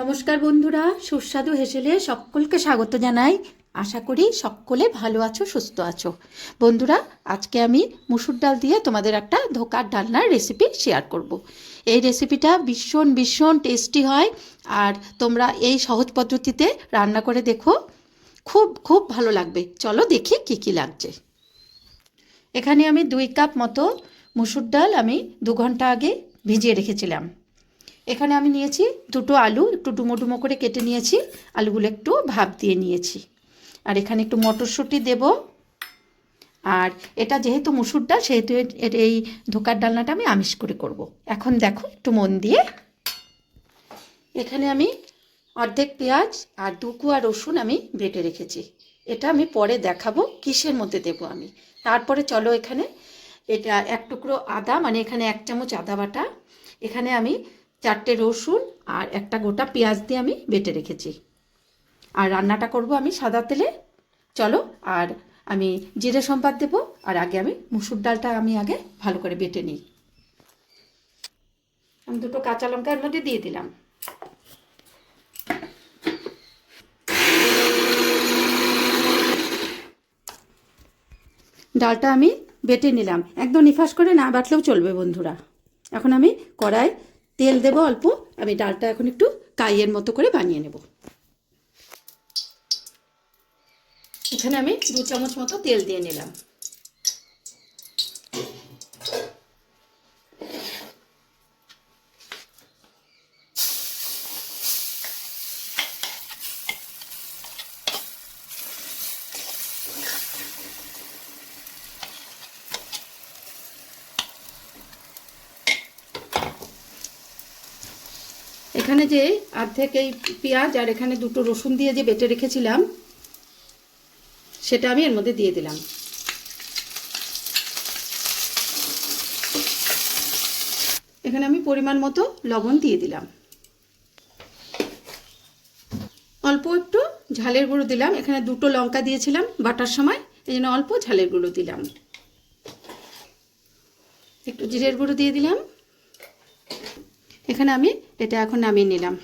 নমস্কার বন্ধুরা, সুস্বাদু হেসেলে সকলকে স্বাগত জানাই। আশা করি সকলে ভালো আছো, সুস্থ আছো। বন্ধুরা, আজকে আমি মুসুর ডাল দিয়ে তোমাদের একটা ধোকার ডালনার রেসিপি শেয়ার করব। এই রেসিপিটা ভীষণ ভীষণ টেস্টি হয় আর তোমরা এই সহজ পদ্ধতিতে রান্না করে দেখো। খুব খুব ভালো লাগবে। চলো দেখি কি কি লাগছে। এখানে আমি দুই কাপ মতো মুসুর ডাল আমি দু ঘণ্টা আগে ভিজিয়ে রেখেছিলাম। এখানে আমি নিয়েছি দুটো আলু, একটু ডুমো ডুমো করে কেটে নিয়েছি। আলুগুলো একটু ভাপ দিয়ে নিয়েছি। আর এখানে একটু মটরশুঁটি দেব। আর এটা যেহেতু মুসুর ডাল, সেহেতু এর এই ধোকার ডালনাটা আমি আমিষ করে করব। এখন দেখো একটু মন দিয়ে। এখানে আমি অর্ধেক পেঁয়াজ আর দু কুয়া রসুন আমি বেটে রেখেছি। এটা আমি পরে দেখাবো, কিসের মধ্যে দেব আমি। তারপরে চলো এখানে এটা এক টুকরো আদা মানে এখানে এক চামচ আদা বাটা। এখানে আমি চারটে রসুন আর একটা গোটা পেঁয়াজ দিয়ে আমি বেটে রেখেছি। আর রান্নাটা করব আমি সাদা তেলে। চলো, আর আমি জিরে সম্বাদ দেব, আর আগে আমি মুসুর ডালটা আমি আগে ভালো করে বেটে নিই। আমি দুটো কাঁচা লঙ্কা এর মধ্যে দিয়ে দিলাম। ডালটা আমি বেটে নিলাম। একদম নিফাস করে না বাটলেও চলবে বন্ধুরা। এখন আমি কড়াই তেল দেব অল্প। আমি ডালটা এখন একটু কাইয়ের মতো করে বানিয়ে নেব। এখানে আমি দু চামচ মতো তেল দিয়ে নিলাম। এখানে যে অর্ধেক এই পেঁয়াজ আর এখানে দুটো রসুন দিয়ে যে বেটে রেখেছিলাম, সেটা আমি এর মধ্যে দিয়ে দিলাম। এখানে আমি পরিমাণ মতো লবণ দিয়ে দিলাম। অল্প একটু ঝালের গুঁড়ো দিলাম। এখানে দুটো লঙ্কা দিয়েছিলাম বাটার সময়, এই জন্য অল্প ঝালের গুঁড়ো দিলাম। একটু জিরের গুঁড়ো দিয়ে দিলাম। এখানে আমি, এটা এখন নামিয়ে নিলাম।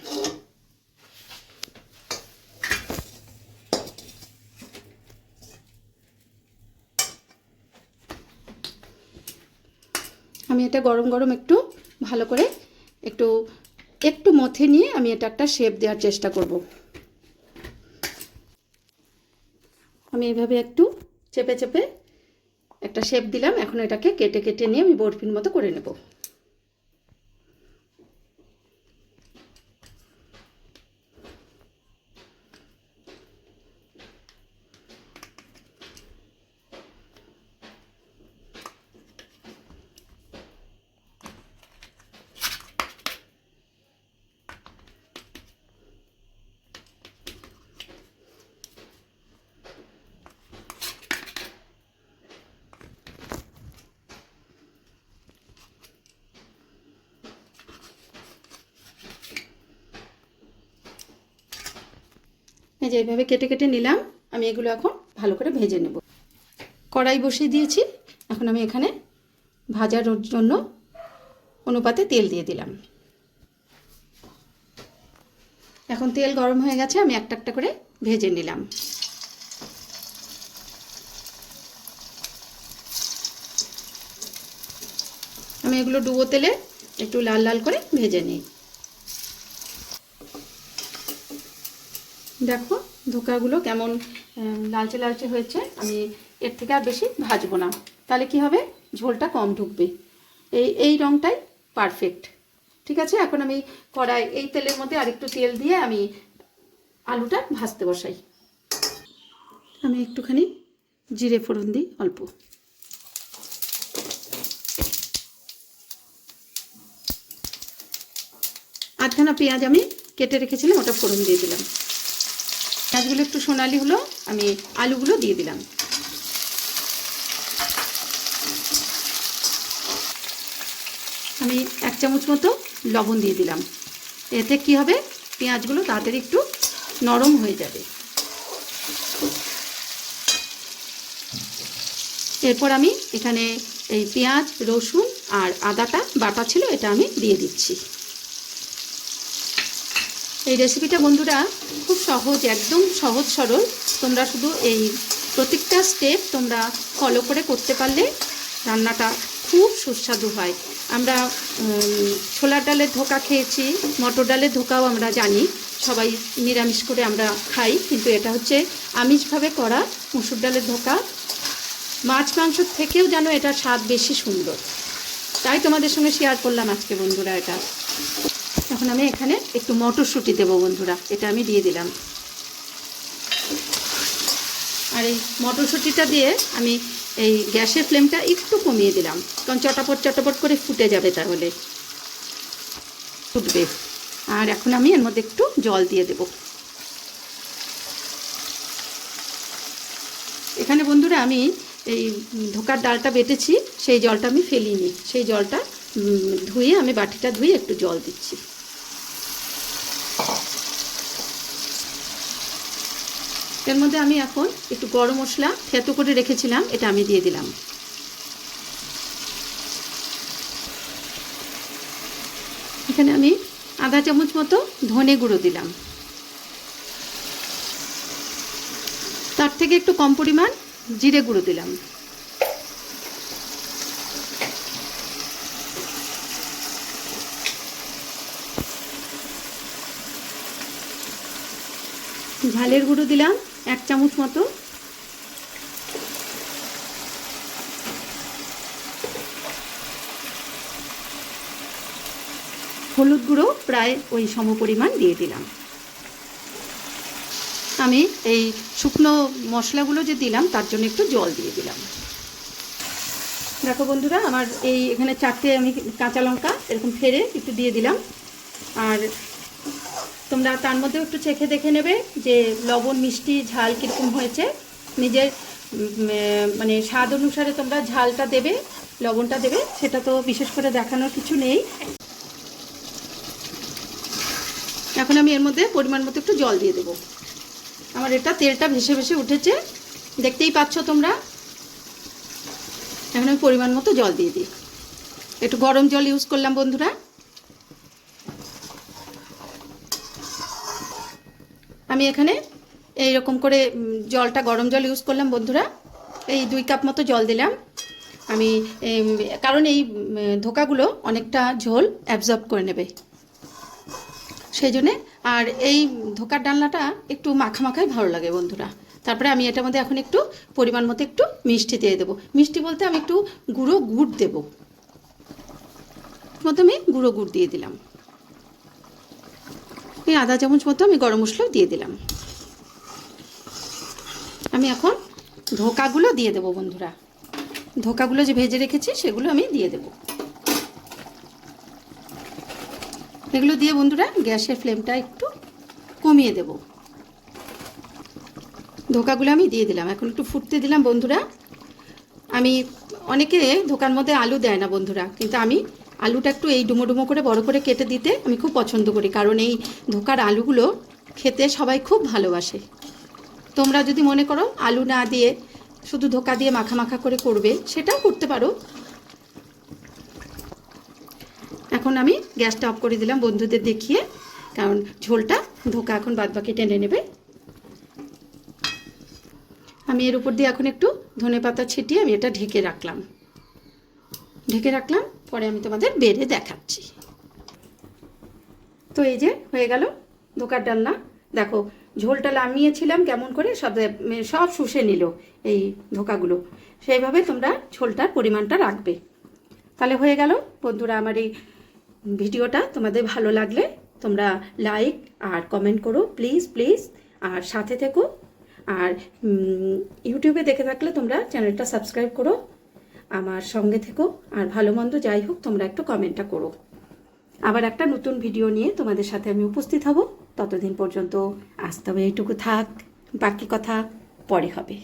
আমি এটা গরম গরম একটু ভালো করে একটু একটু মথে নিয়ে আমি এটা একটা শেপ দেওয়ার চেষ্টা করব। আমি এভাবে একটু চেপে চেপে একটা শেপ দিলাম, এখন এটাকে কেটে কেটে নিয়ে আমি বরফির মতো করে নেব। এই যে এইভাবে কেটে কেটে নিলাম, আমি এগুলো এখন ভালো করে ভেজে নেব। কড়াই বসিয়ে দিয়েছি, এখন আমি এখানে ভাজার জন্য অনুপাতে তেল দিয়ে দিলাম। এখন তেল গরম হয়ে গেছে, আমি একটা একটা করে ভেজে নিলাম। আমি এগুলো ডুবো তেলে একটু লাল লাল করে ভেজে নিই। দেখো ধোকাগুলো কেমন লালচে লালচে হয়েছে। আমি এর থেকে আর বেশি ভাজবো না। তাহলে কি হবে? ঝোলটা কম ঢুকবে। এই এই রঙটাই পারফেক্ট ঠিক আছে? এখন আমি কড়াই, এই তেলের মধ্যে আরেকটু তেল দিয়ে আমি আলুটা ভাজতে বসাই। আমি একটুখানি জিরে ফোড়ন দিই, অল্প। আধখানা পেঁয়াজ আমি কেটে রেখেছিলাম, ওটা ফোড়ন দিয়ে দিলাম। পেঁয়াজগুলো একটু সোনালি হলো, আমি আলুগুলো দিয়ে দিলাম। আমি এক চামচ মতো লবণ দিয়ে দিলাম। এতে কি হবে? পেঁয়াজগুলো তাড়াতাড়ি একটু নরম হয়ে যাবে। এরপর আমি এখানে এই পেঁয়াজ, রসুন আর আদাটা, বাটা ছিল, এটা আমি দিয়ে দিচ্ছি। এই রেসিপিটা বন্ধুরা খুব সহজ, একদম সহজ সরল। তোমরা শুধু এই প্রত্যেকটা স্টেপ তোমরা ফলো করে করতে পারলে রান্নাটা খুব সুস্বাদু হয়। আমরা ছোলার ডালের ধোকা খেয়েছি, মটর ডালের ধোকাও আমরা জানি। সবাই নিরামিষ করে আমরা খাই, কিন্তু এটা হচ্ছে আমিষভাবে করা মুসুর ডালের ধোকা। মাছ মাংসর থেকেও যেন এটার স্বাদ বেশি সুন্দর। তাই তোমাদের সঙ্গে শেয়ার করলাম আজকে বন্ধুরা এটা। এখন আমি এখানে একটু মটরশুঁটি দেবো বন্ধুরা, এটা আমি দিয়ে দিলাম। আর এই মটরশুঁটিটা দিয়ে আমি এই গ্যাসের ফ্লেমটা একটু কমিয়ে দিলাম, কারণ চটাপট চটাপট করে ফুটে যাবে তাহলে, ফুটবে। আর এখন আমি এর মধ্যে একটু জল দিয়ে দেব। এখানে বন্ধুরা আমি এই ধোকার ডালটা বেটেছি, সেই জলটা আমি ফেলিনি, সেই জলটা ধুয়ে আমি বাটিটা ধুয়ে একটু জল দিচ্ছি। এর মধ্যে আমি এখন একটু গরম মশলা থেতো করে রেখেছিলাম, এটা আমি দিয়ে দিলাম। এখানে আমি আধা চামচ মতো ধনে গুঁড়ো দিলাম। তার থেকে একটু কম পরিমাণ জিরে গুঁড়ো দিলাম। ঝালের গুঁড়ো দিলাম। এক চামচ মতো। হলুদ গুঁড়ো প্রায় ওই সম পরিমাণ দিয়ে দিলাম। আমি এই শুকনো মশলাগুলো যে দিলাম, তার জন্য একটু জল দিয়ে দিলাম। দেখো বন্ধুরা, আমার এই এখানে চারটে আমি কাঁচা লঙ্কা এরকম ফেরে একটু দিয়ে দিলাম। আর তোমরা তার মধ্যেও একটু চেখে দেখে নেবে যে লবণ, মিষ্টি, ঝাল কীরকম হয়েছে। নিজের মানে স্বাদ অনুসারে তোমরা ঝালটা দেবে, লবণটা দেবে, সেটা তো বিশেষ করে দেখানোর কিছু নেই। এখন আমি এর মধ্যে পরিমাণ মতো একটু জল দিয়ে দেবো। আমার এটা তেলটা ভেসে ভেসে উঠেছে, দেখতেই পাচ্ছ তোমরা। এখন আমি পরিমাণ মতো জল দিয়ে দিই। একটু গরম জল ইউজ করলাম বন্ধুরা। আমি এখানে এই রকম করে জলটা, গরম জল ইউজ করলাম বন্ধুরা। এই দুই কাপ মতো জল দিলাম। আমি কারণ এই ধোকাগুলো অনেকটা ঝোল অ্যাবজর্ব করে নেবে। সেই জন্যে, আর এই ধোকার ডালনাটা একটু মাখা মাখাই ভালো লাগে বন্ধুরা। তারপরে আমি এটার মধ্যে এখন একটু পরিমাণ মতো একটু মিষ্টি দিয়ে দেবো। মিষ্টি বলতে আমি একটু গুঁড়ো গুড় দেবো। মতো আমি গুঁড়ো গুড় দিয়ে দিলাম। এই আধা চামচ মতো আমি গরম মশলাও দিয়ে দিলাম। আমি এখন ধোকাগুলো দিয়ে দেবো বন্ধুরা। ধোকাগুলো যে ভেজে রেখেছি সেগুলো আমি দিয়ে দেবো। এগুলো দিয়ে বন্ধুরা গ্যাসের ফ্লেমটা একটু কমিয়ে দেব। ধোকাগুলো আমি দিয়ে দিলাম। এখন একটু ফুটতে দিলাম বন্ধুরা। আমি অনেকে ধোকার মধ্যে আলু দেয় না বন্ধুরা, কিন্তু আমি আলুটা একটু এই ডুমো ডুমো করে বড় করে কেটে দিতে আমি খুব পছন্দ করি, কারণ এই ধোকার আলুগুলো খেতে সবাই খুব ভালোবাসে। তোমরা যদি মনে করো আলু না দিয়ে শুধু ধোকা দিয়ে মাখা মাখা করে করবে, সেটাও করতে পারো। এখন আমি গ্যাসটা অফ করে দিলাম বন্ধুদের দেখিয়ে, কারণ ঝোলটা ধোকা এখন বাদবাকি টেনে নেবে। আমি এর উপর দিয়ে এখন একটু ধনে পাতা ছিটিয়ে আমি এটা ঢেকে রাখলাম। ঢেকে রাখলাম পরে আমি তোমাদের বেড়ে দেখাচ্ছি। তো এই যে হয়ে গেল ধোকার ডালনা। দেখো, ঝোলটা নামিয়েছিলাম কেমন করে, সব সব শুষে নিল এই ধোকাগুলো। সেইভাবে তোমরা ঝোলটার পরিমাণটা রাখবে। তাহলে হয়ে গেল। বন্ধুরা, আমার এই ভিডিওটা তোমাদের ভালো লাগলে তোমরা লাইক আর কমেন্ট করো, প্লিজ প্লিজ। আর সাথে থেকো। আর ইউটিউবে দেখে থাকলে তোমরা চ্যানেলটা সাবস্ক্রাইব করো। আমার সঙ্গে থেকো, আর ভালো মন্দ যাই হোক, তোমরা একটু কমেন্টটা করো। আবার একটা নতুন ভিডিও নিয়ে তোমাদের সাথে আমি উপস্থিত হব। ততদিন পর্যন্ত আসতে হবে এইটুকু থাক, বাকি কথা পরে হবে।